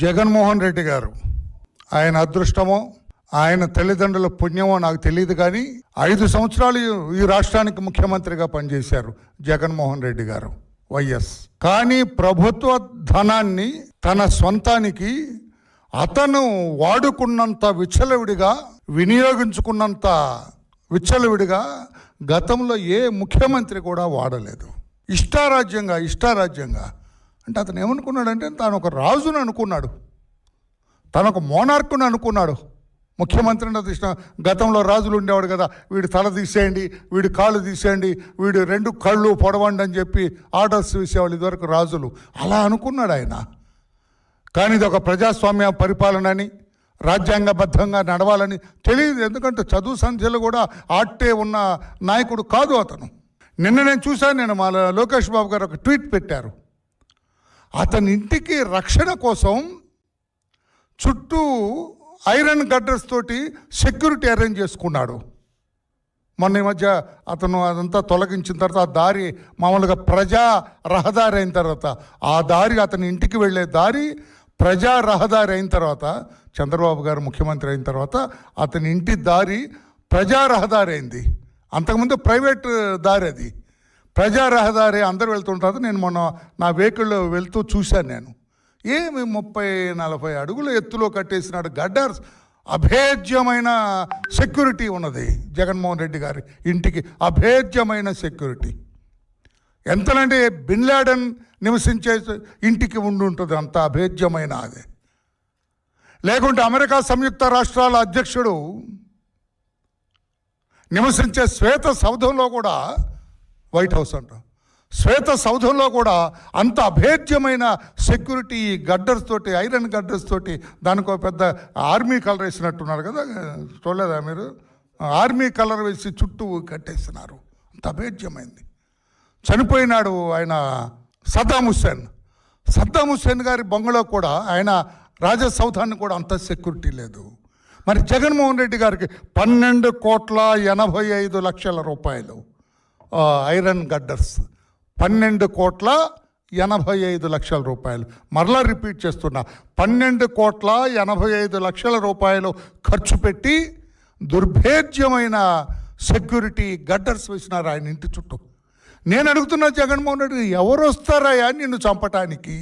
జగన్మోహన్ రెడ్డి గారు. ఆయన అదృష్టమో ఆయన తల్లిదండ్రుల పుణ్యమో నాకు తెలియదు కానీ ఐదు సంవత్సరాలు ఈ రాష్ట్రానికి ముఖ్యమంత్రిగా పనిచేశారు జగన్మోహన్ రెడ్డి గారు వైఎస్. కానీ ప్రభుత్వ ధనాన్ని తన సొంతానికి అతను వాడుకున్నంత విచ్చలవిడిగా వినియోగించుకున్నంత విచ్చలవిడిగా గతంలో ఏ ముఖ్యమంత్రి కూడా వాడలేదు. ఇష్టారాజ్యంగా ఇష్టారాజ్యంగా అంటే అతను ఏమనుకున్నాడంటే తాను ఒక రాజును అనుకున్నాడు. తను ఒక మోనార్కును అనుకున్నాడు. ముఖ్యమంత్రిని తీసిన గతంలో రాజులు ఉండేవాడు కదా వీడి తల తీసేయండి వీడి కాళ్ళు తీసేయండి వీడు రెండు కళ్ళు పొడవండి అని చెప్పి ఆర్డర్స్ వేసేవాళ్ళు ఇదివరకు రాజులు. అలా అనుకున్నాడు ఆయన. కానీ ఇది ఒక ప్రజాస్వామ్య పరిపాలన అని రాజ్యాంగబద్ధంగా నడవాలని తెలియదు. ఎందుకంటే చదువు సంధ్యలు కూడా ఆట్టే ఉన్న నాయకుడు కాదు అతను. నిన్న నేను చూశాను నేను మా లోకేష్ బాబు గారు ఒక ట్వీట్ పెట్టారు. అతని ఇంటికి రక్షణ కోసం చుట్టూ ఐరన్ గడ్డర్స్ తోటి సెక్యూరిటీ అరేంజ్ చేసుకున్నాడు. మొన్న ఈ మధ్య అతను అదంతా తొలగించిన తర్వాత ఆ దారి మామూలుగా ప్రజా రహదారి అయిన తర్వాత ఆ దారి అతని ఇంటికి వెళ్ళే దారి ప్రజా రహదారి అయిన తర్వాత చంద్రబాబు గారు ముఖ్యమంత్రి అయిన తర్వాత అతని ఇంటి దారి ప్రజా రహదారి అయింది. అంతకుముందు ప్రైవేట్ దారి అది. ప్రజా రహదారి అందరు వెళ్తుంటారు. నేను మొన్న నా వెహికల్లో వెళ్తూ చూశాను నేను. ఏమి ముప్పై నలభై అడుగుల ఎత్తులో కట్టేసినాడు గడ్డర్. అభేద్యమైన సెక్యూరిటీ ఉన్నది జగన్మోహన్ రెడ్డి గారి ఇంటికి. అభేద్యమైన సెక్యూరిటీ. ఎంతనంటే బిన్లాడన్ నివసించే ఇంటికి ఉండి ఉంటుంది అంత అభేద్యమైన అది. లేకుంటే అమెరికా సంయుక్త రాష్ట్రాల అధ్యక్షుడు నివసించే శ్వేత సౌధంలో కూడా వైట్ హౌస్ అంట. శ్వేత సౌధంలో కూడా అంత అభేద్యమైన సెక్యూరిటీ గడ్డర్స్ తోటి ఐరన్ గడ్డర్స్ తోటి దానికి ఒక పెద్ద ఆర్మీ కలర్ వేసినట్టున్నారు కదా చూడలేదా మీరు? ఆర్మీ కలర్ వేసి చుట్టూ కట్టేస్తున్నారు. అంత అభేద్యమైంది. చనిపోయినాడు ఆయన సద్దాం హుస్సేన్. సద్దాం హుస్సేన్ గారి బొంగలో కూడా ఆయన రాజసౌధాన్ని కూడా అంత సెక్యూరిటీ లేదు. మరి జగన్మోహన్ రెడ్డి గారికి పన్నెండు కోట్ల ఎనభై ఐదు లక్షల రూపాయలు. Iron girders. పన్నెండు కోట్ల ఎనభై ఐదు లక్షల రూపాయలు. మరలా రిపీట్ చేస్తున్నా పన్నెండు కోట్ల ఎనభై ఐదు లక్షల రూపాయలు ఖర్చు పెట్టి దుర్భేద్యమైన సెక్యూరిటీ గడ్డర్స్ వేసినారు ఆయన ఇంటి చుట్టూ. నేను అడుగుతున్నా జగన్మోహన్ రెడ్డి ఎవరు వస్తారయ్యా నిన్ను చంపటానికి?